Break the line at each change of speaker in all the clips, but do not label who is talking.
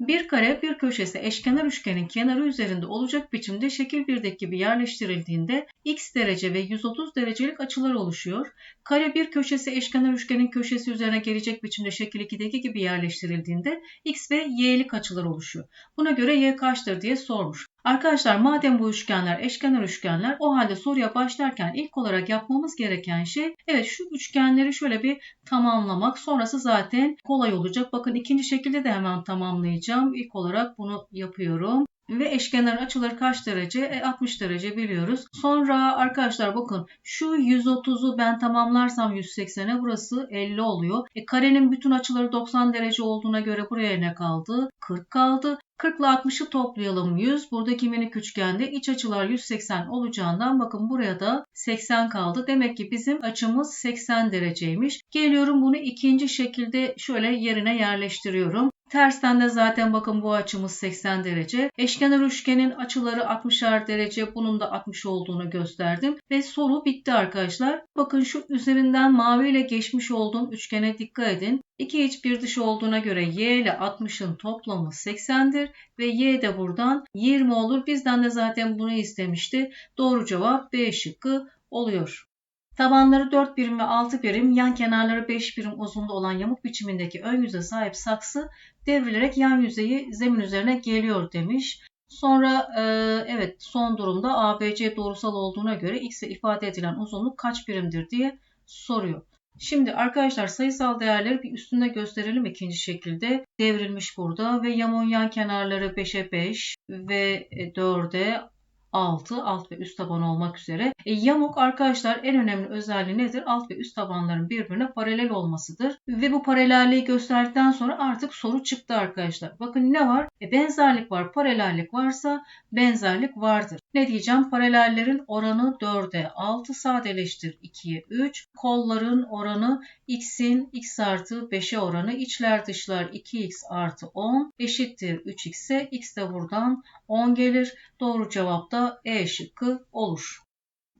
Bir kare bir köşesi eşkenar üçgenin kenarı üzerinde olacak biçimde şekil 1'deki gibi yerleştirildiğinde x derece ve 130 derecelik açılar oluşuyor. Kare bir köşesi eşkenar üçgenin köşesi üzerine gelecek biçimde şekil 2'deki gibi yerleştirildiğinde x ve y'lik açılar oluşuyor. Buna göre y kaçtır diye sormuş. Arkadaşlar madem bu üçgenler eşkenar üçgenler o halde soruya başlarken ilk olarak yapmamız gereken şey evet şu üçgenleri şöyle bir tamamlamak. Sonrası zaten kolay olacak. Bakın ikinci şekilde de hemen tamamlayacağım. İlk olarak bunu yapıyorum ve eşkenarın açıları kaç derece? E, 60 derece biliyoruz. Sonra arkadaşlar bakın şu 130'u ben tamamlarsam 180'e burası 50 oluyor. E, karenin bütün açıları 90 derece olduğuna göre buraya ne kaldı? 40 kaldı. 40 ile 60'ı toplayalım 100. Buradaki minik üçgende iç açılar 180 olacağından bakın buraya da 80 kaldı. Demek ki bizim açımız 80 dereceymiş. Geliyorum bunu ikinci şekilde şöyle yerine yerleştiriyorum. Tersten de zaten bakın bu açımız 80 derece. Eşkenar üçgenin açıları 60'ar derece. Bunun da 60 olduğunu gösterdim. Ve soru bitti arkadaşlar. Bakın şu üzerinden mavi ile geçmiş olduğum üçgene dikkat edin. 2 iç bir dış olduğuna göre y ile 60'ın toplamı 80'dir ve y de buradan 20 olur. Bizden de zaten bunu istemişti. Doğru cevap B şıkkı oluyor. Tabanları 4 birim ve 6 birim, yan kenarları 5 birim uzunluğu olan yamuk biçimindeki ön yüze sahip saksı devrilerek yan yüzeyi zemin üzerine geliyor demiş. Sonra e, evet son durumda ABC doğrusal olduğuna göre x'e ifade edilen uzunluk kaç birimdir diye soruyor. Şimdi arkadaşlar sayısal değerleri bir üstünde gösterelim ikinci şekilde. Devrilmiş burada ve yan kenarları 5'e 5 ve 4'e 6 alt ve üst taban olmak üzere. E, yamuk arkadaşlar en önemli özelliği nedir? Alt ve üst tabanların birbirine paralel olmasıdır. Ve bu paralelliği gösterdikten sonra artık soru çıktı arkadaşlar. Bakın ne var? E, benzerlik var. Paralellik varsa benzerlik vardır. Ne diyeceğim? Paralellerin oranı 4'e 6 sadeleştir 2'ye 3. Kolların oranı x'in x artı 5'e oranı içler dışlar 2x artı 10 eşittir 3x ise x de buradan 10 gelir. Doğru cevap da E şıkkı olur.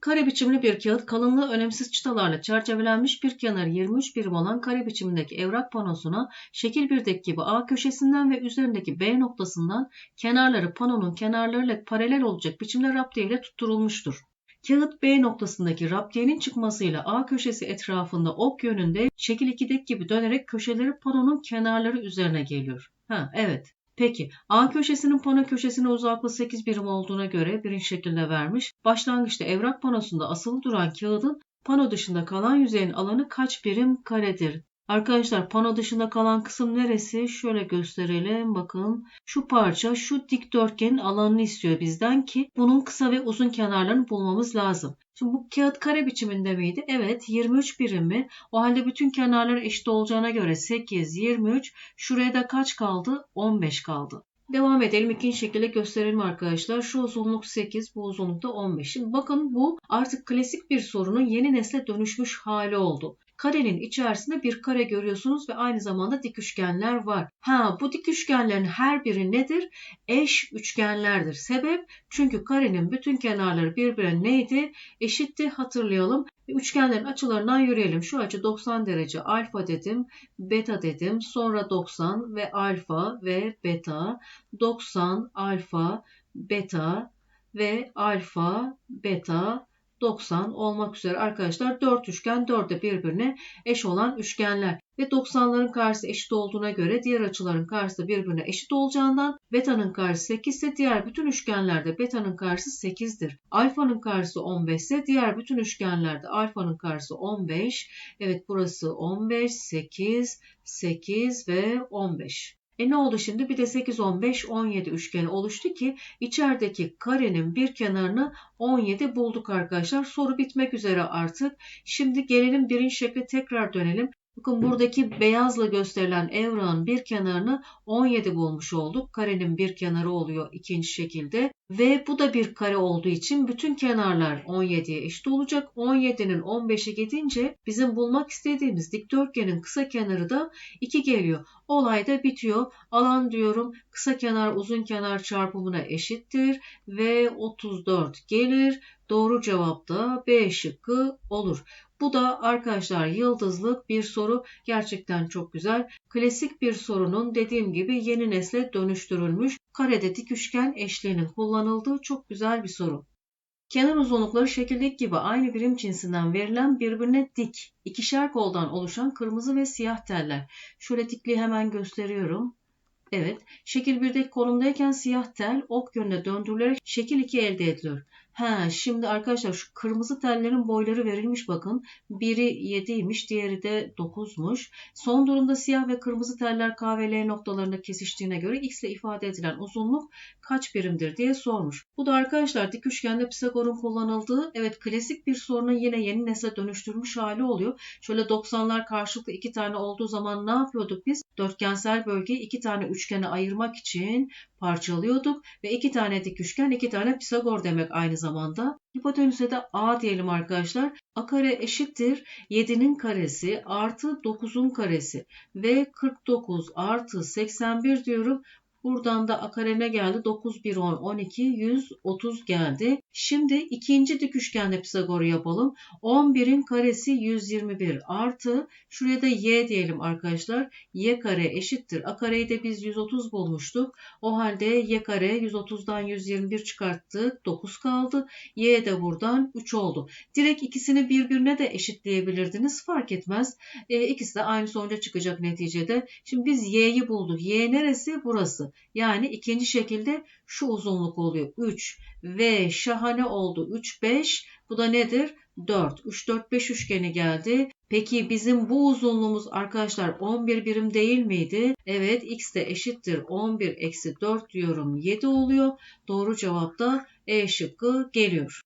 Kare biçimli bir kağıt kalınlığı önemsiz çıtalarla çerçevelenmiş bir kenarı 23 birim olan kare biçimindeki evrak panosuna şekil 1'deki gibi A köşesinden ve üzerindeki B noktasından kenarları panonun kenarlarıyla paralel olacak biçimde raptiye ile tutturulmuştur. Kağıt B noktasındaki raptiyenin çıkmasıyla A köşesi etrafında ok yönünde şekil 2'deki gibi dönerek köşeleri panonun kenarları üzerine geliyor. Ha evet. Peki A köşesinin pano köşesine uzaklığı 8 birim olduğuna göre birinci şekilde vermiş. Başlangıçta evrak panosunda asılı duran kağıdın pano dışında kalan yüzeyin alanı kaç birim karedir? Arkadaşlar pano dışında kalan kısım neresi? Şöyle gösterelim. Bakın şu parça şu dikdörtgenin alanını istiyor bizden ki bunun kısa ve uzun kenarlarını bulmamız lazım. Şimdi bu kağıt kare biçiminde miydi? Evet 23 birim mi? O halde bütün kenarları eşit olacağına göre 8, 23. Şuraya da kaç kaldı? 15 kaldı. Devam edelim. ikinci şekilde gösterelim arkadaşlar. Şu uzunluk 8, bu uzunluk da 15. Şimdi bakın bu artık klasik bir sorunun yeni nesle dönüşmüş hali oldu. Karenin içerisinde bir kare görüyorsunuz ve aynı zamanda dik üçgenler var. Ha bu dik üçgenlerin her biri nedir? Eş üçgenlerdir. Sebep çünkü karenin bütün kenarları birbirine neydi? Eşitti hatırlayalım. Üçgenlerin açılarından yürüyelim. Şu açı 90 derece alfa dedim, beta dedim. Sonra 90 ve alfa ve beta. 90 alfa, beta ve alfa, beta 90 olmak üzere arkadaşlar 4 üçgen 4'e birbirine eş olan üçgenler. Ve 90'ların karşısı eşit olduğuna göre diğer açıların karşısı birbirine eşit olacağından beta'nın karşısı 8 ise diğer bütün üçgenlerde beta'nın karşısı 8'dir. Alfa'nın karşısı 15 ise diğer bütün üçgenlerde alfa'nın karşısı 15. Evet burası 15, 8, 8 ve 15. E ne oldu şimdi? Bir de 8, 15, 17 üçgeni oluştu ki içerideki karenin bir kenarını 17 bulduk arkadaşlar. Soru bitmek üzere artık. Şimdi gelelim birinci şekle tekrar dönelim. Bakın buradaki beyazla gösterilen evrağın bir kenarını 17 bulmuş olduk. Karenin bir kenarı oluyor ikinci şekilde. Ve bu da bir kare olduğu için bütün kenarlar 17'ye eşit olacak. 17'nin 15'e gidince bizim bulmak istediğimiz dikdörtgenin kısa kenarı da 2 geliyor. Olay da bitiyor. Alan diyorum kısa kenar uzun kenar çarpımına eşittir ve 34 gelir. Doğru cevap da B şıkkı olur. Bu da arkadaşlar yıldızlık bir soru. Gerçekten çok güzel. Klasik bir sorunun dediğim gibi yeni nesle dönüştürülmüş karede dik üçgen eşliğinin kullanıldığı çok güzel bir soru. Kenar uzunlukları şekildeki gibi aynı birim cinsinden verilen birbirine dik ikişer koldan oluşan kırmızı ve siyah teller. Şöyle dikliği hemen gösteriyorum. Evet, şekil 1'deki konumdayken siyah tel ok yönüne döndürülerek şekil 2 elde ediliyor. Ha, şimdi arkadaşlar şu kırmızı tellerin boyları verilmiş bakın. Biri 7'ymiş, diğeri de 9'muş. Son durumda siyah ve kırmızı teller K ve L noktalarında kesiştiğine göre x ile ifade edilen uzunluk kaç birimdir diye sormuş. Bu da arkadaşlar dik üçgende Pisagor'un kullanıldığı evet klasik bir sorunun yine yeni nesle dönüştürmüş hali oluyor. Şöyle 90'lar karşılıklı iki tane olduğu zaman ne yapıyorduk biz? Dörtgensel bölgeyi iki tane üçgene ayırmak için parçalıyorduk ve iki tane dik üçgen iki tane Pisagor demek aynı zamanda. Hipotenüse de A diyelim arkadaşlar. A kare eşittir 7'nin karesi artı 9'un karesi ve 49 artı 81 diyorum. Buradan da a kare ne geldi? 9, 1, 10, 12, 130 geldi. Şimdi ikinci dik üçgende Pisagor'u yapalım. 11'in karesi 121 artı şuraya da y diyelim arkadaşlar. y kare eşittir. A kareyi de biz 130 bulmuştuk. O halde y kare 130'dan 121 çıkarttık. 9 kaldı. y de buradan 3 oldu. Direkt ikisini birbirine de eşitleyebilirdiniz. Fark etmez. E, ikisi de aynı sonuca çıkacak neticede. Şimdi biz y'yi bulduk. y neresi? Burası. Yani ikinci şekilde şu uzunluk oluyor. 3 ve şahane oldu. 3, 5. Bu da nedir? 4. 3, 4, 5 üçgeni geldi. Peki bizim bu uzunluğumuz arkadaşlar 11 birim değil miydi? Evet x de eşittir 11 eksi 4 diyorum 7 oluyor. Doğru cevap da E şıkkı geliyor.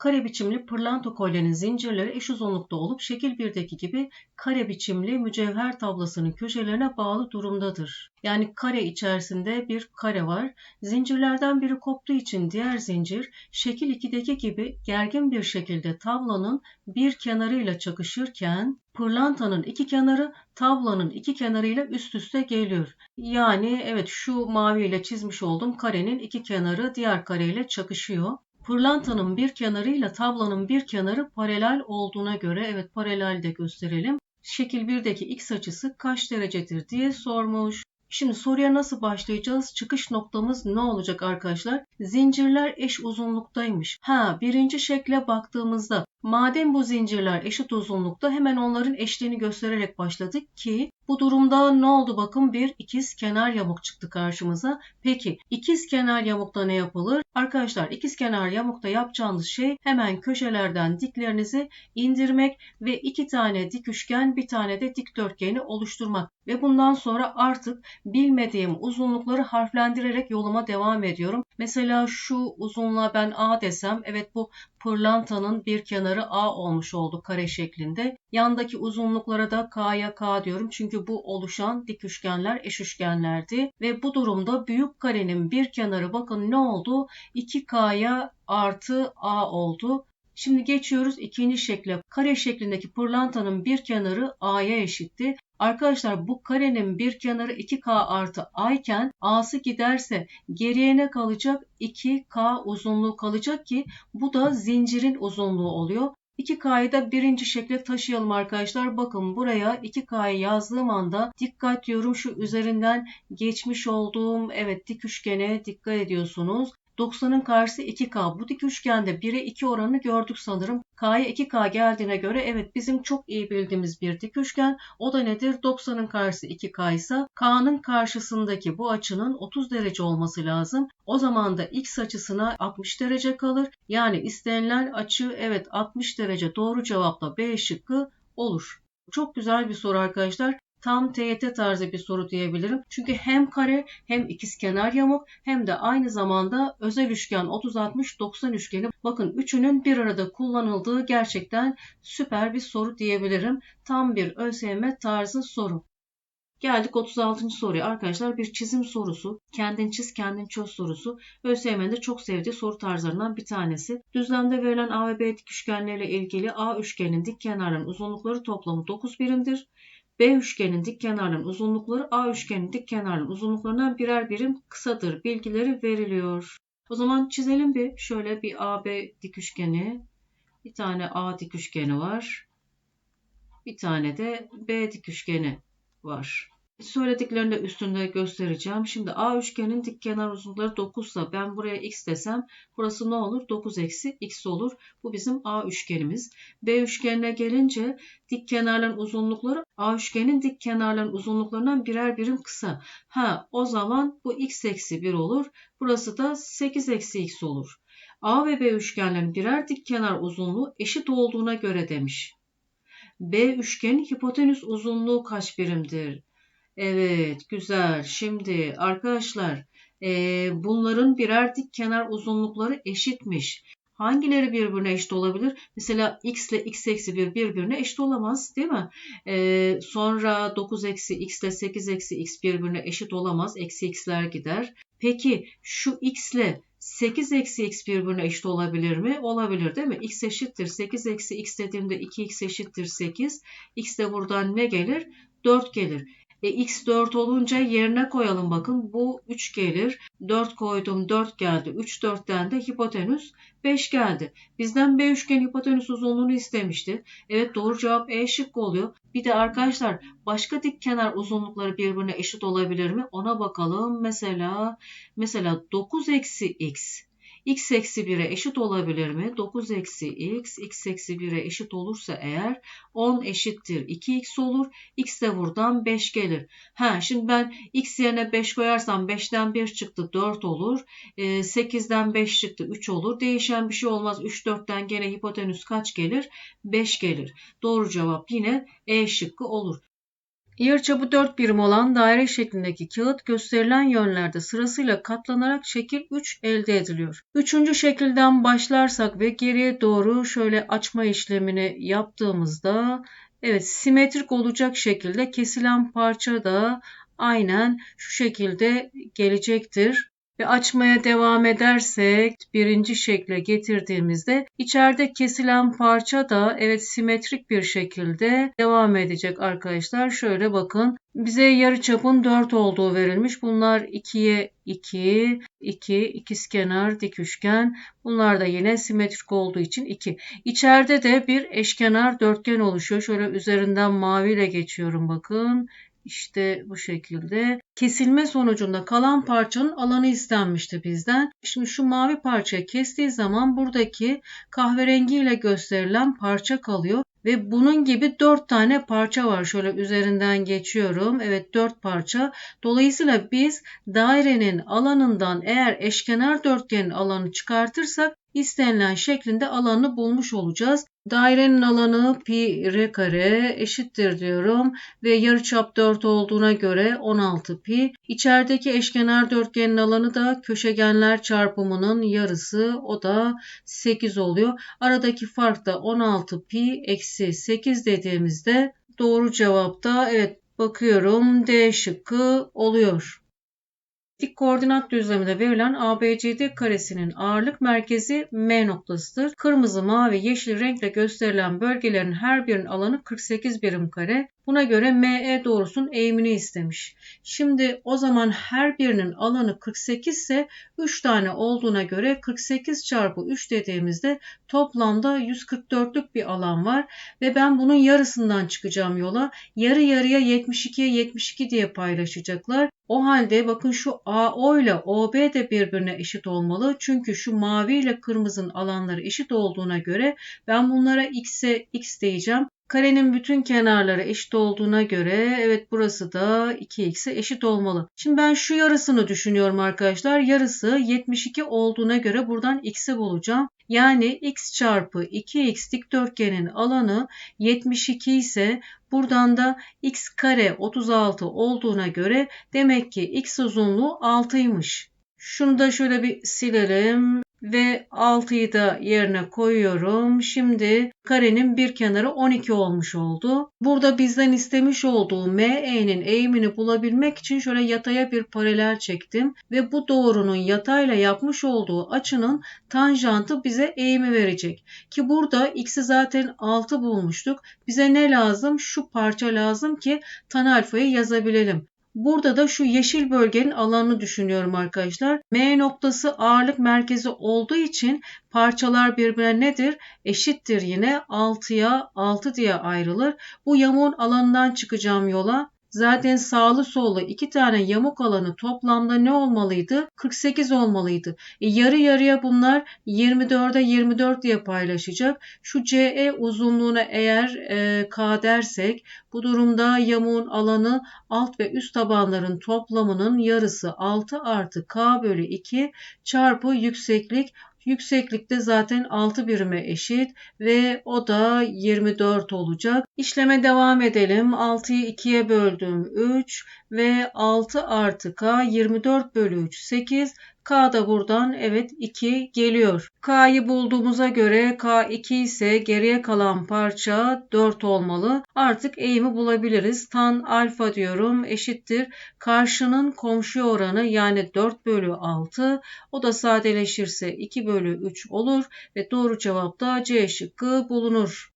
Kare biçimli pırlanta kolyenin zincirleri eş uzunlukta olup şekil 1'deki gibi kare biçimli mücevher tablasının köşelerine bağlı durumdadır. Yani kare içerisinde bir kare var. Zincirlerden biri koptuğu için diğer zincir şekil 2'deki gibi gergin bir şekilde tablanın bir kenarıyla çakışırken pırlantanın iki kenarı tablanın iki kenarıyla üst üste geliyor. Yani evet şu maviyle çizmiş olduğum karenin iki kenarı diğer kareyle çakışıyor. Pırlantanın bir kenarıyla tablanın bir kenarı paralel olduğuna göre evet paralel de gösterelim. Şekil 1'deki x açısı kaç derecedir diye sormuş. Şimdi soruya nasıl başlayacağız? Çıkış noktamız ne olacak arkadaşlar? Zincirler eş uzunluktaymış. Ha birinci şekle baktığımızda madem bu zincirler eşit uzunlukta hemen onların eşliğini göstererek başladık ki bu durumda ne oldu bakın bir ikiz kenar yamuk çıktı karşımıza. Peki ikiz kenar yamukta ne yapılır? Arkadaşlar ikiz kenar yamukta yapacağınız şey hemen köşelerden diklerinizi indirmek ve iki tane dik üçgen bir tane de dikdörtgeni oluşturmak. Ve bundan sonra artık bilmediğim uzunlukları harflendirerek yoluma devam ediyorum. Mesela şu uzunluğa ben A desem evet bu pırlantanın bir kenarı A olmuş oldu kare şeklinde. Yandaki uzunluklara da K'ya K diyorum çünkü bu oluşan dik üçgenler eş üçgenlerdi. Ve bu durumda büyük karenin bir kenarı bakın ne oldu? 2K'ya artı A oldu. Şimdi geçiyoruz ikinci şekle. Kare şeklindeki pırlantanın bir kenarı A'ya eşitti. Arkadaşlar bu karenin bir kenarı 2K artı A iken A'sı giderse geriye ne kalacak? 2K uzunluğu kalacak ki bu da zincirin uzunluğu oluyor. 2K'yı da birinci şekle taşıyalım arkadaşlar. Bakın buraya 2K'yı yazdığım anda dikkat diyorum şu üzerinden geçmiş olduğum evet dik üçgene dikkat ediyorsunuz. 90'ın karşısı 2K. Bu dik üçgende 1'e 2 oranını gördük sanırım. K'ya 2K geldiğine göre evet bizim çok iyi bildiğimiz bir dik üçgen. O da nedir? 90'ın karşısı 2K ise K'nın karşısındaki bu açının 30 derece olması lazım. O zaman da X açısına 60 derece kalır. Yani istenilen açı evet 60 derece doğru cevapla B şıkkı olur. Çok güzel bir soru arkadaşlar tam TYT tarzı bir soru diyebilirim. Çünkü hem kare hem ikizkenar yamuk hem de aynı zamanda özel üçgen 30-60-90 üçgeni. Bakın üçünün bir arada kullanıldığı gerçekten süper bir soru diyebilirim. Tam bir ÖSYM tarzı soru. Geldik 36. soruya. Arkadaşlar bir çizim sorusu. Kendin çiz kendin çöz sorusu. ÖSYM'nin de çok sevdiği soru tarzlarından bir tanesi. Düzlemde verilen A ve B dik üçgenleriyle ilgili A üçgenin dik kenarların uzunlukları toplamı 9 birimdir. B üçgenin dik kenarların uzunlukları A üçgenin dik kenarların uzunluklarından birer birim kısadır. Bilgileri veriliyor. O zaman çizelim bir. Şöyle bir AB dik üçgeni. Bir tane A dik üçgeni var. Bir tane de B dik üçgeni var. Söylediklerini de üstünde göstereceğim. Şimdi A üçgenin dik kenar uzunlukları 9 ise ben buraya x desem burası ne olur? 9 eksi x olur. Bu bizim A üçgenimiz. B üçgenine gelince dik kenarların uzunlukları A üçgenin dik kenarların uzunluklarından birer birim kısa. Ha o zaman bu x eksi 1 olur. Burası da 8 eksi x olur. A ve B üçgenlerin birer dik kenar uzunluğu eşit olduğuna göre demiş. B üçgenin hipotenüs uzunluğu kaç birimdir? Evet, güzel. Şimdi arkadaşlar, e, bunların birer dik kenar uzunlukları eşitmiş. Hangileri birbirine eşit olabilir? Mesela x ile x eksi 1 birbirine eşit olamaz değil mi? Ee, sonra 9 eksi x ile 8 eksi x birbirine eşit olamaz. Eksi x'ler gider. Peki şu x ile 8 eksi x birbirine eşit olabilir mi? Olabilir değil mi? x eşittir 8 eksi x dediğimde 2x eşittir 8. x de buradan ne gelir? 4 gelir. E, x 4 olunca yerine koyalım bakın. Bu 3 gelir. 4 koydum 4 geldi. 3 4'ten de hipotenüs 5 geldi. Bizden B üçgen hipotenüs uzunluğunu istemişti. Evet doğru cevap E şıkkı oluyor. Bir de arkadaşlar başka dik kenar uzunlukları birbirine eşit olabilir mi? Ona bakalım. Mesela mesela 9 eksi x x eksi 1'e eşit olabilir mi? 9 eksi x, x eksi 1'e eşit olursa eğer 10 eşittir 2x olur. x de buradan 5 gelir. Ha, şimdi ben x yerine 5 koyarsam 5'ten 1 çıktı 4 olur. E, 8'den 5 çıktı 3 olur. Değişen bir şey olmaz. 3 4'ten gene hipotenüs kaç gelir? 5 gelir. Doğru cevap yine E şıkkı olur. Yarıçapı 4 birim olan daire şeklindeki kağıt gösterilen yönlerde sırasıyla katlanarak şekil 3 elde ediliyor. Üçüncü şekilden başlarsak ve geriye doğru şöyle açma işlemini yaptığımızda evet simetrik olacak şekilde kesilen parça da aynen şu şekilde gelecektir ve açmaya devam edersek birinci şekle getirdiğimizde içeride kesilen parça da evet simetrik bir şekilde devam edecek arkadaşlar. Şöyle bakın bize yarı çapın 4 olduğu verilmiş. Bunlar 2'ye 2, 2, ikizkenar, dik üçgen. Bunlar da yine simetrik olduğu için 2. İçeride de bir eşkenar dörtgen oluşuyor. Şöyle üzerinden maviyle geçiyorum bakın. İşte bu şekilde. Kesilme sonucunda kalan parçanın alanı istenmişti bizden. Şimdi şu mavi parçayı kestiği zaman buradaki kahverengi ile gösterilen parça kalıyor. Ve bunun gibi 4 tane parça var. Şöyle üzerinden geçiyorum. Evet 4 parça. Dolayısıyla biz dairenin alanından eğer eşkenar dörtgenin alanı çıkartırsak istenilen şeklinde alanı bulmuş olacağız. Dairenin alanı pi r kare eşittir diyorum ve yarıçap 4 olduğuna göre 16 pi. İçerideki eşkenar dörtgenin alanı da köşegenler çarpımının yarısı o da 8 oluyor. Aradaki fark da 16 pi eksi 8 dediğimizde doğru cevap da evet bakıyorum D şıkkı oluyor. Dik koordinat düzleminde verilen ABCD karesinin ağırlık merkezi M noktasıdır. Kırmızı, mavi, yeşil renkle gösterilen bölgelerin her birinin alanı 48 birim kare. Buna göre ME doğrusunun eğimini istemiş. Şimdi o zaman her birinin alanı 48 ise 3 tane olduğuna göre 48 çarpı 3 dediğimizde toplamda 144'lük bir alan var. Ve ben bunun yarısından çıkacağım yola. Yarı yarıya 72'ye 72 diye paylaşacaklar. O halde bakın şu AO ile OB de birbirine eşit olmalı. Çünkü şu mavi ile kırmızının alanları eşit olduğuna göre ben bunlara x'e x diyeceğim. Karenin bütün kenarları eşit olduğuna göre evet burası da 2x'e eşit olmalı. Şimdi ben şu yarısını düşünüyorum arkadaşlar. Yarısı 72 olduğuna göre buradan x'i bulacağım. Yani x çarpı 2x dikdörtgenin alanı 72 ise buradan da x kare 36 olduğuna göre demek ki x uzunluğu 6'ymış. Şunu da şöyle bir silelim ve 6'yı da yerine koyuyorum. Şimdi karenin bir kenarı 12 olmuş oldu. Burada bizden istemiş olduğu ME'nin eğimini bulabilmek için şöyle yataya bir paralel çektim ve bu doğrunun yatayla yapmış olduğu açının tanjantı bize eğimi verecek. Ki burada x'i zaten 6 bulmuştuk. Bize ne lazım? Şu parça lazım ki tan alfayı yazabilelim. Burada da şu yeşil bölgenin alanını düşünüyorum arkadaşlar. M noktası ağırlık merkezi olduğu için parçalar birbirine nedir? Eşittir yine 6'ya 6 diye ayrılır. Bu yamuğun alanından çıkacağım yola. Zaten sağlı sollu iki tane yamuk alanı toplamda ne olmalıydı? 48 olmalıydı. E, yarı yarıya bunlar 24'e 24 diye paylaşacak. Şu CE uzunluğuna eğer e, K dersek bu durumda yamuğun alanı alt ve üst tabanların toplamının yarısı 6 artı K bölü 2 çarpı yükseklik Yükseklikte zaten 6 birime eşit ve o da 24 olacak. İşleme devam edelim. 6'yı 2'ye böldüm 3 ve 6 artı k 24 bölü 3 8. K da buradan evet 2 geliyor. K'yı bulduğumuza göre K 2 ise geriye kalan parça 4 olmalı. Artık eğimi bulabiliriz. Tan alfa diyorum eşittir. Karşının komşu oranı yani 4 bölü 6. O da sadeleşirse 2 bölü 3 olur ve doğru cevap da C şıkkı bulunur.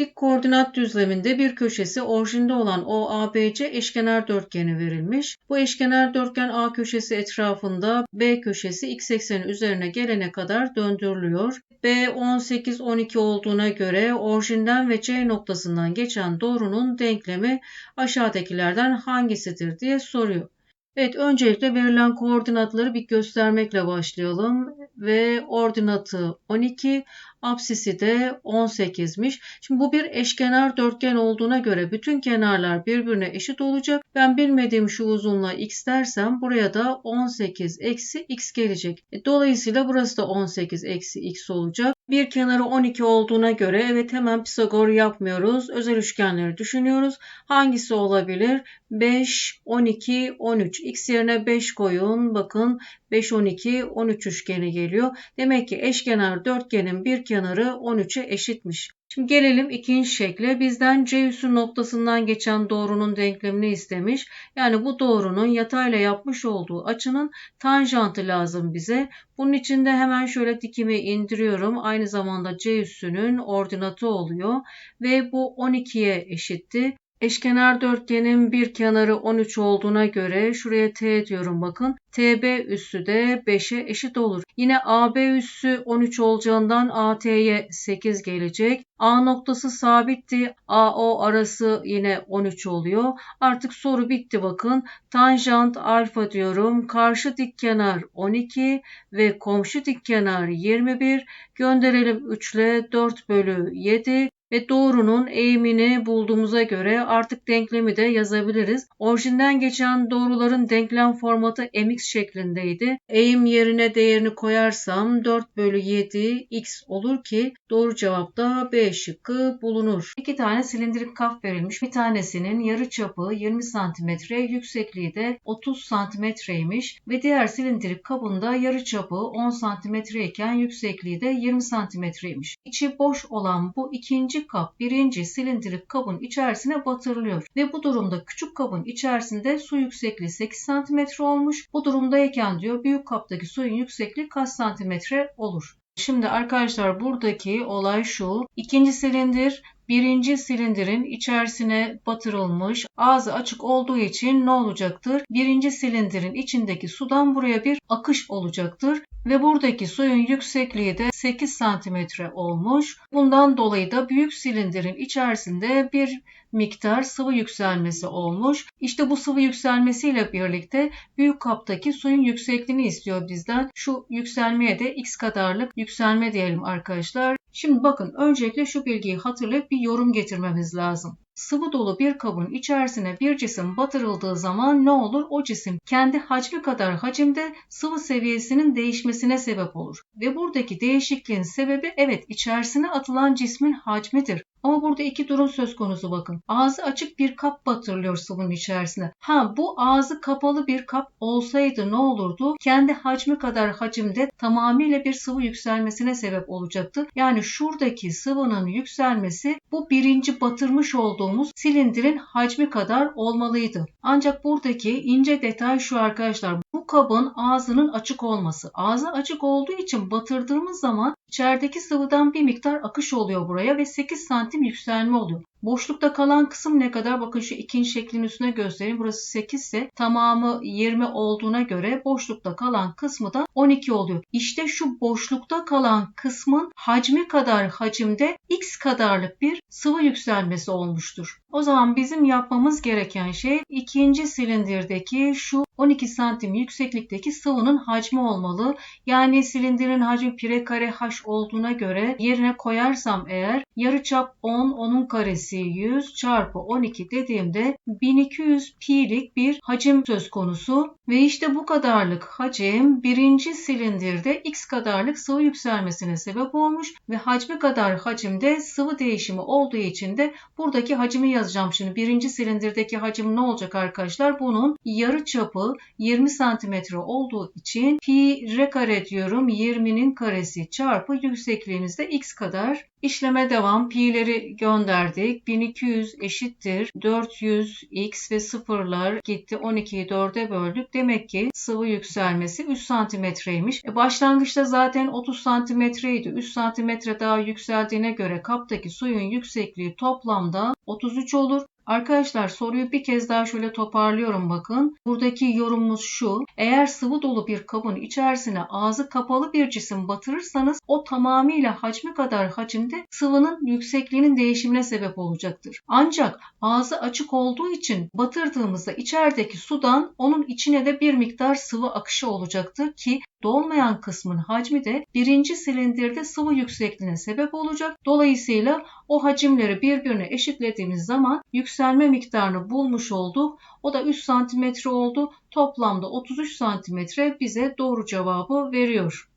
Dik koordinat düzleminde bir köşesi orijinde olan OABC eşkenar dörtgeni verilmiş. Bu eşkenar dörtgen A köşesi etrafında B köşesi x ekseni üzerine gelene kadar döndürülüyor. B 18 12 olduğuna göre orijinden ve C noktasından geçen doğrunun denklemi aşağıdakilerden hangisidir diye soruyor. Evet öncelikle verilen koordinatları bir göstermekle başlayalım ve ordinatı 12 Apsisi de 18'miş. Şimdi bu bir eşkenar dörtgen olduğuna göre bütün kenarlar birbirine eşit olacak. Ben bilmediğim şu uzunluğa x dersem buraya da 18 eksi x gelecek. E, dolayısıyla burası da 18 eksi x olacak. Bir kenarı 12 olduğuna göre evet hemen Pisagor yapmıyoruz. Özel üçgenleri düşünüyoruz. Hangisi olabilir? 5, 12, 13. X yerine 5 koyun. Bakın 5, 12, 13 üçgeni geliyor. Demek ki eşkenar dörtgenin bir kenarı 13'e eşitmiş. Şimdi gelelim ikinci şekle. Bizden C üssü noktasından geçen doğrunun denklemini istemiş. Yani bu doğrunun yatayla yapmış olduğu açının tanjantı lazım bize. Bunun için de hemen şöyle dikimi indiriyorum. Aynı zamanda C üssünün ordinatı oluyor. Ve bu 12'ye eşitti. Eşkenar dörtgenin bir kenarı 13 olduğuna göre şuraya T diyorum bakın. TB üssü de 5'e eşit olur. Yine AB üssü 13 olacağından AT'ye 8 gelecek. A noktası sabitti. AO arası yine 13 oluyor. Artık soru bitti bakın. Tanjant alfa diyorum. Karşı dik kenar 12 ve komşu dik kenar 21. Gönderelim 3 ile 4 bölü 7 ve doğrunun eğimini bulduğumuza göre artık denklemi de yazabiliriz. Orijinden geçen doğruların denklem formatı mx şeklindeydi. Eğim yerine değerini koyarsam 4 bölü 7 x olur ki doğru cevap da B şıkkı bulunur. İki tane silindirik kaf verilmiş. Bir tanesinin yarı çapı 20 cm, yüksekliği de 30 cm'ymiş ve diğer silindirik kabın da yarı çapı 10 cm iken yüksekliği de 20 cm'ymiş. İçi boş olan bu ikinci küçük kap birinci silindirik kabın içerisine batırılıyor ve bu durumda küçük kabın içerisinde su yüksekliği 8 cm olmuş. Bu durumdayken diyor büyük kaptaki suyun yüksekliği kaç santimetre olur? Şimdi arkadaşlar buradaki olay şu. İkinci silindir birinci silindirin içerisine batırılmış. Ağzı açık olduğu için ne olacaktır? Birinci silindirin içindeki sudan buraya bir akış olacaktır ve buradaki suyun yüksekliği de 8 santimetre olmuş. Bundan dolayı da büyük silindirin içerisinde bir miktar sıvı yükselmesi olmuş. İşte bu sıvı yükselmesiyle birlikte büyük kaptaki suyun yüksekliğini istiyor bizden. Şu yükselmeye de x kadarlık yükselme diyelim arkadaşlar. Şimdi bakın öncelikle şu bilgiyi hatırlayıp bir yorum getirmemiz lazım. Sıvı dolu bir kabın içerisine bir cisim batırıldığı zaman ne olur? O cisim kendi hacmi kadar hacimde sıvı seviyesinin değişmesine sebep olur. Ve buradaki değişikliğin sebebi evet içerisine atılan cismin hacmidir. Ama burada iki durum söz konusu bakın. Ağzı açık bir kap batırılıyor sıvının içerisine. Ha bu ağzı kapalı bir kap olsaydı ne olurdu? Kendi hacmi kadar hacimde tamamıyla bir sıvı yükselmesine sebep olacaktı. Yani şuradaki sıvının yükselmesi bu birinci batırmış olduğumuz silindirin hacmi kadar olmalıydı. Ancak buradaki ince detay şu arkadaşlar. Bu kabın ağzının açık olması. Ağzı açık olduğu için batırdığımız zaman içerideki sıvıdan bir miktar akış oluyor buraya ve 8 santim yükselme oluyor. Boşlukta kalan kısım ne kadar? Bakın şu ikinci şeklin üstüne göstereyim. Burası 8 ise tamamı 20 olduğuna göre boşlukta kalan kısmı da 12 oluyor. İşte şu boşlukta kalan kısmın hacmi kadar hacimde x kadarlık bir sıvı yükselmesi olmuştur. O zaman bizim yapmamız gereken şey ikinci silindirdeki şu 12 santim yükseklikteki sıvının hacmi olmalı. Yani silindirin hacmi pire kare h olduğuna göre yerine koyarsam eğer yarıçap 10, onun karesi 100 çarpı 12 dediğimde 1200 pi'lik bir hacim söz konusu. Ve işte bu kadarlık hacim birinci silindirde x kadarlık sıvı yükselmesine sebep olmuş ve hacmi kadar hacimde sıvı değişimi olduğu için de buradaki hacimi yazacağım. Şimdi birinci silindirdeki hacim ne olacak arkadaşlar? Bunun yarı çapı 20 santimetre olduğu için pi r kare diyorum 20'nin karesi çarpı yüksekliğimizde x kadar İşleme devam. Pi'leri gönderdik. 1200 eşittir. 400 x ve sıfırlar gitti. 12'yi 4'e böldük. Demek ki sıvı yükselmesi 3 santimetreymiş. E başlangıçta zaten 30 santimetreydi. 3 santimetre daha yükseldiğine göre kaptaki suyun yüksekliği toplamda 33 olur. Arkadaşlar soruyu bir kez daha şöyle toparlıyorum bakın. Buradaki yorumumuz şu. Eğer sıvı dolu bir kabın içerisine ağzı kapalı bir cisim batırırsanız o tamamıyla hacmi kadar hacimde sıvının yüksekliğinin değişimine sebep olacaktır. Ancak ağzı açık olduğu için batırdığımızda içerideki sudan onun içine de bir miktar sıvı akışı olacaktır ki dolmayan kısmın hacmi de birinci silindirde sıvı yüksekliğine sebep olacak. Dolayısıyla o hacimleri birbirine eşitlediğimiz zaman yükselme miktarını bulmuş olduk. O da 3 santimetre oldu. Toplamda 33 santimetre bize doğru cevabı veriyor.